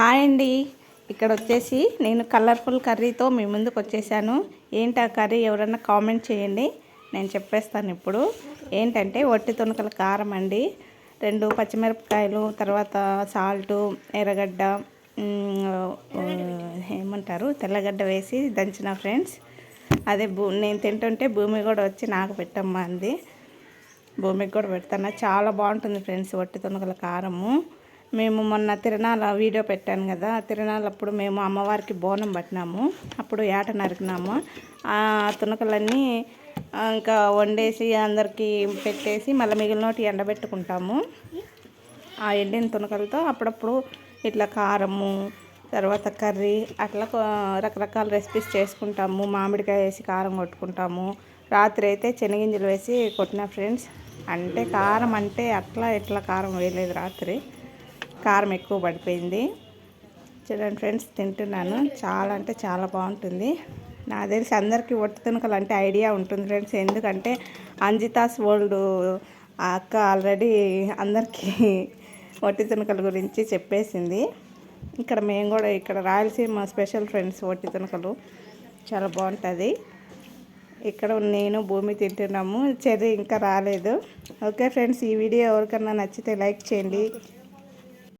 Hi అండి. ఇక్కడ వచ్చేసి నేను కలర్ఫుల్ కర్రీతో మీ ముందుకు వచ్చేసాను. ఏంటి ఆ కర్రీ? ఎవరన్నా కామెంట్ చేయండి. నేను చెప్పేస్తాను ఇప్పుడు. ఏంటంటే వట్టి తునకల కారం అండి. రెండు పచ్చిమిరపకాయలు తర్వాత సాల్టు ఎర్రగడ్డ ఏమంటారు? తెల్లగడ్డ వేసి దంచిన ఫ్రెండ్స్. అదే భూ నేను తింటుంటే భూమి కూడా వచ్చి నాకు పెట్టమ్మా అంది. భూమికి కూడా పెడతాను. చాలా బాగుంటుంది ఫ్రెండ్స్ వట్టి తునకల కారము. మేము మొన్న తిరణాల వీడియో పెట్టాను కదా తిరణాల అప్పుడు మేము అమ్మవారికి బోనం పట్టినాము. అప్పుడు ఏట నరికినాము. ఆ తునకలన్నీ ఇంకా వండేసి అందరికీ పెట్టేసి మళ్ళీ మిగిలినోటి ఎండబెట్టుకుంటాము. ఆ ఎండిన తునకలతో అప్పుడప్పుడు ఇట్లా కారము తర్వాత కర్రీ అట్లా కొ- రకరకాల రెసిపీస్ చేసుకుంటాము. మామిడికాయ వేసి కారం కొట్టుకుంటాము. రాత్రి అయితే శనగింజలు వేసి కొట్టిన ఫ్రెండ్స్ అంటే కారం అంటే అట్లా ఇట్లా కారం వేయలేదు రాత్రి. కారం ఎక్కువ పడిపోయింది. చూడండి ఫ్రెండ్స్ తింటున్నాను. చాలా అంటే చాలా బాగుంటుంది. నాకు తెలిసి అందరికీ ఒట్టి తునకలు అంటే ఐడియా ఉంటుంది ఫ్రెండ్స్. ఎందుకంటే అంజితాస్ వరల్డ్ అక్క ఆల్రెడీ అందరికీ ఒట్టి తునకల గురించి చెప్పేసింది. ఇక్కడ మేము కూడా ఇక్కడ రాయలసీమ స్పెషల్ ఫ్రెండ్స్ ఒట్టి తునకలు. చాలా బాగుంటుంది. ఇక్కడ నేను భూమి తింటున్నాము. చెర్రీ ఇంకా రాలేదు. ఓకే ఫ్రెండ్స్ ఈ వీడియో ఎవరికన్నా నచ్చితే లైక్ చేయండి.